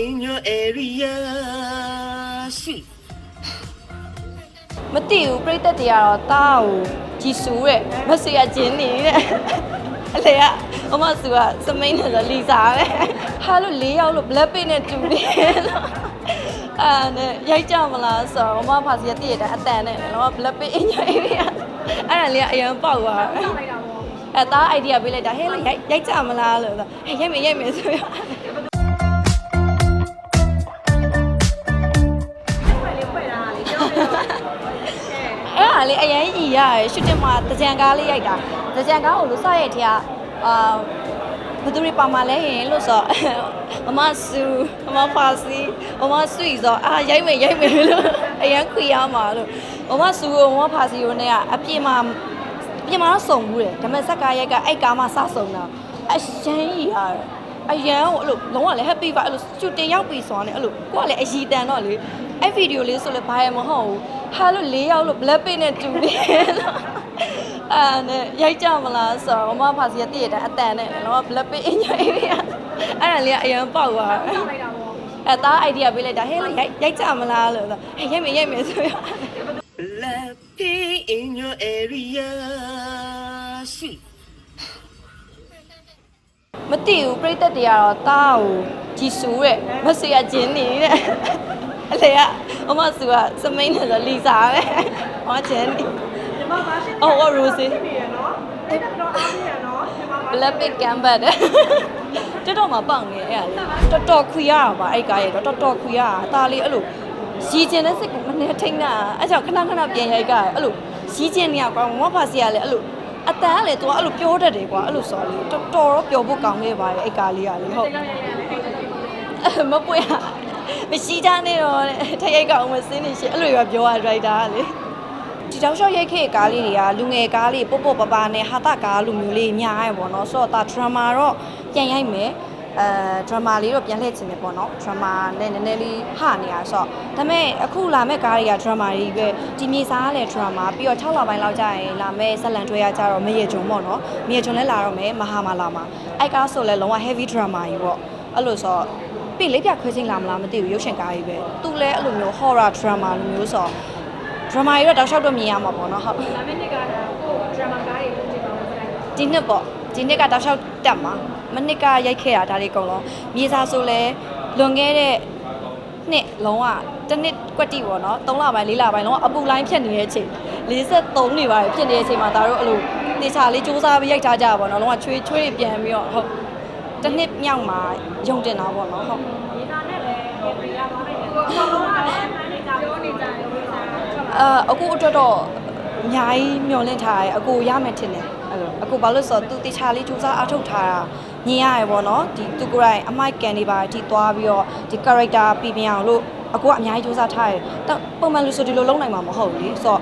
in your area sweet မသိဘူးပြိသက်တွေကတော့တားကိုကြည်ဆူတဲ့မဆွေရချင်းနေတဲ့အလေကအမဆူကစမိန်နဲ့ဆိုလီစာပဲဟာလို့၄ယောက်လို့ black pink နဲ့တူတယ်လို့အာနဲ့ရိုက်ကြမလားဆိုတော့အမဖာစီကတည့်ရတဲ့အတန်နဲ့လောက black pink အင်ညာအေးရအဲ့ဒါလေးကအရင်ပေါက်သွားတယ်အဲသား idea ပေးလိုက်တာဟဲ့လို့ရိုက်ရိုက်ကြမလားလို့ဆိုဟဲ့ရိုက်မယ်ရိုက်မယ်ဆိုရ လေအရင်ကြီးရတယ်ရှူတင်မှာတကြံကားလေးရိုက်တာတကြံကားကိုလို့စရိုက်ထဲကအာဘယ်သူတွေပါမလဲရင်လို့ဆိုမမဆူမမဖာစီမမဆွီဆိုအာရိုက်မယ်ရိုက်မယ်လို့အရင်ခွေရမှာလို့မမဆူကိုမမဖာစီကိုနဲ့ကအပြင်မှာအပြင်မှာတော့စုံဘူးတယ်ဒါပေမဲ့ဇက်ကားရိုက်ကအဲ့ကားမှစစုံတာအရန်ကြီးရတယ်အရန်ကိုအဲ့လိုလုံးဝလည်း happy ပါအဲ့လိုရှူတင်ရောက်ပြီဆိုတော့လည်းအဲ့လိုကိုကလည်းအရီတန်တော့လေ အဲ့ဗီဒီယိုလေးဆိုလည်းဘာရမဟုတ်ဘူးဟာလို့၄ယောက်လို့ black pink နဲ့တူတယ်လို့အာနဲ့ရိုက်ကြမလားဆိုတော့မမဖာစီကတည့်ရတဲ့အတန်နဲ့လောက black pink အင်ညာအေးရအဲ့ဒါလေးကအရင်ပေါက်သွားတယ်အဲသား idea ပေးလိုက်တာဟဲ့လို့ရိုက်ရိုက်ကြမလားလို့ဆိုဟဲ့ရိုက်မယ်ရိုက်မယ်ဆိုရ Blackpink in your area sweet မသိဘူးပြိသက်တွေကတော့တားကိုကြည်ဆူတဲ့မဆွေရချင်းနေတဲ့ အလေကအမဆူကစမိန်နဲ့ဆိုလီစာပဲဟောချင်းနေညီမပါရှင်းအော်ဟောရိုစီပြီရနော်အဲ့တော့အားရနော်ညီမ black pink canvas တဲ့တော်တော်မှပေါက်နေအဲ့ဒါလေတော်တော်ခွေရတာပါအဲ့ကားရဲ့တော့တော်တော်ခွေရတာဒါလေးအဲ့လိုရီကျင်တဲ့စိတ်ကိုမနေထိန်တာအဲ့ကြောင့်ခဏခဏပြန်ရိုက်ကအဲ့လိုရီကျင်နေရကွာမမဖာစီကလည်းအဲ့လိုအတန်းကလေ तू အဲ့လိုပြောတတ်တယ်ကွာအဲ့လိုစော်လေးတော်တော်တော့ပြောဖို့ကောင်းခဲ့ပါတယ်အဲ့ကားလေးကလေဟုတ်မပွေရ မရှိတာနဲ့တော့ထရိုက်ကောင်မစင်းနေရှင်အဲ့လိုရပြောရဒရိုက်တာကလေဒီတောက်လျှောက်ရိုက်ခဲ့ကားလေးတွေကလူငယ်ကားလေးပုတ်ပုတ်ပပနဲ့ဟာတာကားလိုမျိုးလေးညားရပေါ့နော်ဆိုတော့ဒါဒရမာတော့ပြန်ရိုက်မယ်အဲဒရမာလေးတော့ပြန်လှည့်ချင်တယ်ပေါ့နော်ဒရမာနဲ့နည်းနည်းလေးဟနေရဆိုတော့ဒါပေမဲ့အခုလာမဲ့ကားတွေကဒရမာကြီးပဲဒီမြေစားကလည်းဒရမာပြီးတော့6လပိုင်းလောက်ကြာရင်လာမဲ့ဇက်လန်တွဲရကြတော့မရေဂျုံပေါ့နော်မရေဂျုံလည်းလာတော့မယ်မဟာမာလာမှာအဲ့ကားဆိုလည်းလုံးဝ heavy drama ကြီးပေါ့အဲ့လိုဆိုတော့ ပြီးလေးပြခွဲချင်းလာမလားမသိဘူးရုပ်ရှင်ကားကြီးပဲသူလည်းအဲ့လိုမျိုး horror drama လိုမျိုးဆိုတော့ဒရမာကြီးတော့တောက်လျှောက်တော့မြင်ရမှာပေါ့နော်ဟုတ်လာမယ့်နှစ်ကကိုဒရမာကားတွေလုပ်ကြည့်ပါဦးဆိုင်ဒီနှစ်ပေါ့ဒီနှစ်ကတောက်လျှောက်တက်မှာမနှစ်ကရိုက်ခဲ့တာဒါတွေအကုန်လုံးမြေစာဆိုလဲလွန်ခဲ့တဲ့နှစ်လုံးဝတစ်နှစ်ကွက်တိပေါ့နော်3လပိုင်း4လပိုင်းလုံးဝအပူလိုင်းဖြစ်နေတဲ့အချိန်43နေပါတယ်ဖြစ်နေတဲ့အချိန်မှာဒါတို့အဲ့လိုတေချာလေးစူးစမ်းပြီးရိုက်ထားကြပါပေါ့နော်လုံးဝချွေးချွေးတွေပြန်ပြီးတော့ဟုတ် တစ်နှစ်မြောက်မှာယုံတင်တာပေါ့နော်ဟုတ်ဒီနာနဲ့လည်းပြင်ရသွားနိုင်တယ်ကိုအကုန်လုံးကလည်းမှန်းနေကြပြောနေကြတယ်ဝိစာချက်ပါအာအခုအတွက်တော့အများကြီးမျောလင့်ထားရဲအကိုရမယ်ထင်တယ်အဲ့လိုအကိုဘာလို့လဲဆိုတော့သူတေချာလေးစူးစမ်းအားထုတ်ထားတာမြင်ရရပေါ့နော်ဒီသူကိုယ်တိုင်အမိုက်ကန်နေပါဒီသွားပြီးတော့ဒီ character ပြပြအောင်လို့အကိုကအများကြီးစူးစမ်းထားရဲတော့ပုံမှန်လို့ဆိုဒီလိုလုံးနိုင်မှာမဟုတ်ဘူးလေဆိုတော့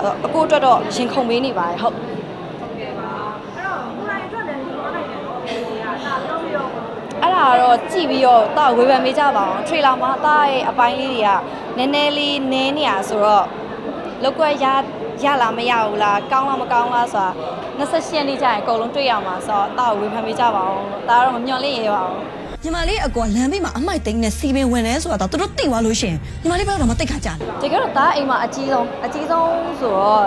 အဲ့အကိုအတွက်တော့ရင်ခုန်ပေးနေပါတယ်ဟုတ် ကဲပါအဲ့တော့ကိုယ်တိုင်အတွက်လည်းဒီလိုနိုင်တယ်နော်ဒီကဒါပြောပြီးတော့ အဲ့ ဒါကတော့ကြည့်ပြီးတော့တာဝေဖန်ပေးကြပါအောင်ထရေလာမှာတာရဲ့အပိုင်းလေးတွေကနည်းနည်းလေးနည်းနေရဆိုတော့လောက်ကွက်ရရလားမရဘူးလားကောင်းလားမကောင်းလားဆိုတာ28ရက်နေ့ကျရင်အကုန်လုံးတွေ့ရမှာဆိုတော့တာဝေဖန်ပေးကြပါအောင်ဒါကတော့မမျှော်လင့်ရပါဘူးညီမလေးအကောလမ်းဘေးမှာအမိုက်သိန်းနဲ့စီပင်ဝင်နေဆိုတာတော့သူတို့သိသွားလို့ရှရင်ညီမလေးဘက်တော့မသိခါကြတယ်တကယ်တော့ဒါအိမ်မှာအကြီးဆုံးအကြီးဆုံးဆိုတော့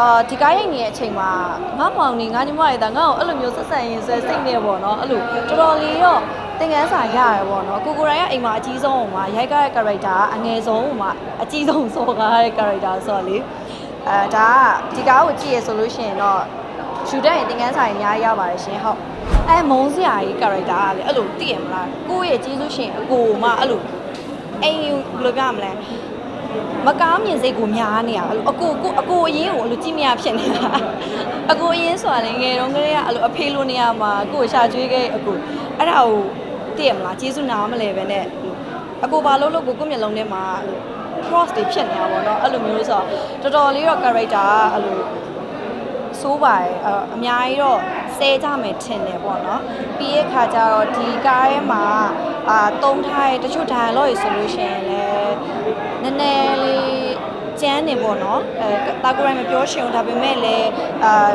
အာဒီကားရိုက်နေတဲ့အချိန်မှာငါမောင်နေငါညီမတွေဒါငါ့ကိုအဲ့လိုမျိုးဆက်ဆံရင်ဆွဲစိတ်နေပေါ့နော်အဲ့လိုတော်တော်လေးတော့သင်ခန်းစာရရပေါ့နော်ကိုကိုရိုင်းကအိမ်မှာအကြီးဆုံးဟိုမှာရိုက်ကားတဲ့ character ကအငယ်ဆုံးဟိုမှာအကြီးဆုံးစော်ကားတဲ့ character ဆိုတော့လေအဲဒါကဒီကားကိုကြည့်ရဆိုလို့ရှိရင်တော့ယူတဲ့ရင်သင်ခန်းစာရင်အများကြီးရပါတယ်ရှင်ဟုတ်အဲမုံစရာကြီး character ကလေအဲ့လိုသိရမလားကိုယ့်ရဲ့ကျေးဇူးရှင်အကိုမှအဲ့လိုအိမ်ဘယ်လိုပြမလဲ မကားမြင်စိတ်ကိုများနေရအဲ့လိုအကိုကိုအကိုအရင်ကိုအဲ့လိုကြည့်မရဖြစ်နေတာအကိုအရင်ဆိုတာလေငယ်တုန်းကလေးကအဲ့လိုအဖေလိုနေရမှာကိုကိုရှာကျွေးခဲ့အကိုအဲ့ဒါကိုသိရမလားကျေးဇူးနာမလဲပဲနဲ့အကိုဘာလို့လို့ကိုကိုမျက်လုံးထဲမှာအဲ့လို cross တွေဖြစ်နေတာပေါ့နော်အဲ့လိုမျိုးဆိုတော့တော်တော်လေးတော့ character ကအဲ့လိုဆိုးပါတယ်အဲ့အများကြီးတော့ဆဲကြမယ်ထင်တယ်ပေါ့နော်ပြီးရဲ့ခါကျတော့ဒီကားထဲမှာအာတုံးထားတဲ့တချို့ dialogue တွေဆိုလို့ရှိရင်လည်းန ည်းနည်းလေးကျန်းနေပေါ့နော်အဲတာကိုရိုင်းမပြောရှင်ဘူးဒါပေမဲ့လည်းအာ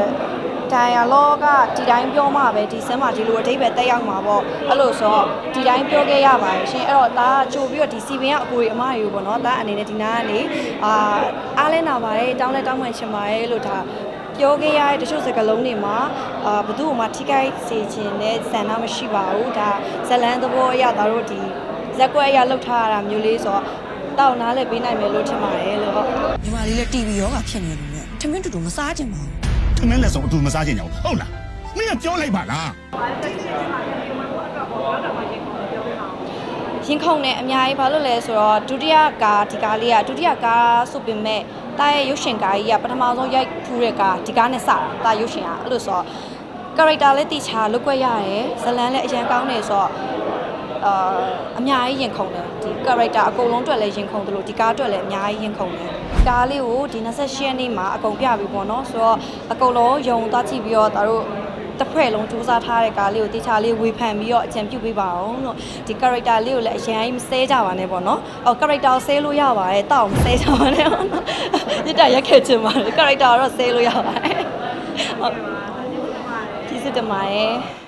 dialogue ကဒီတိုင်းပြောမှပဲဒီဆင်းမှာဒီလိုအဓိပ္ပာယ်တက်ရောက်မှာပေါ့အဲ့လိုဆိုတော့ဒီတိုင်းပြောခဲ့ရပါတယ်ရှင်အဲ့တော့ဒါကကြိုပြီးတော့ဒီစီပင်ကအကိုတွေအမတွေကိုပေါ့နော်ဒါအနေနဲ့ဒီနားကနေအာအားလဲနာပါတယ်တောင်းလဲတောင်းမှန်ချင်ပါတယ်လို့ဒါပြောခဲ့ရတဲ့တချို့စကားလုံးတွေမှာအာဘယ်သူ့မှထိခိုက်စေခြင်းနဲ့ဇန်နာမရှိပါဘူးဒါဇလန်းသဘောအရဒါတို့ဒီဇက်ကွက်အရလှုပ်ထားရတာမျိုးလေးဆိုတော့ တောက်နားလဲပေးနိုင်မယ်လို့ထင်ပါတယ်လို့ဟုတ်ညီမလေးလည်း TV ရောဂါဖြစ်နေတယ်လို့နဲ့ထမင်းတူတူမစားကြင်ပါဘူးထမင်းလက်ဆောင်အတူမစားကြင်ကြဘူးဟုတ်လားမင်းကပြောလိုက်ပါလားရင်ခုန်နဲ့အများကြီးဘာလို့လဲဆိုတော့ဒုတိယကားဒီကားလေးကဒုတိယကားဆိုပေမဲ့တာရဲ့ရုပ်ရှင်ကားကြီးကပထမဆုံးရိုက်ဖူးတဲ့ကားဒီကားနဲ့စတာတာရုပ်ရှင်ကအဲ့လိုဆိုတော့ character လည်းတိချာလုတ်ွက်ရတယ်ဇလန်လည်းအရင်ကောင်းနေဆိုတော့ အာအများကြီးရင်ခုန်တယ်ဒီ character အကုန်လုံးအတွက်လည်းရင်ခုန်တယ်လို့ဒီကားအတွက်လည်းအများကြီးရင်ခုန်တယ်ကားလေးကိုဒီ28ရက်နေ့မှာအကုန်ပြပြီပေါ့နော်ဆိုတော့အကုန်လုံးယုံသွားကြည့်ပြီးတော့ဒါတို့တစ်ဖွဲ့လုံးစူးစမ်းထားတဲ့ကားလေးကိုတေချာလေးဝေဖန်ပြီးတော့အကြံပြုပေးပါအောင်လို့ဒီ character လေးကိုလည်းအရင်မဆဲကြပါနဲ့ပေါ့နော်အော် character ကိုဆဲလို့ရပါတယ်တောက်မဆဲကြပါနဲ့ပေါ့နော်ညစ်တာရက်ခဲ့ချင်ပါတယ် character ကတော့ဆဲလို့ရပါတယ်ဟုတ်ကျေးဇူးတင်ပါတယ်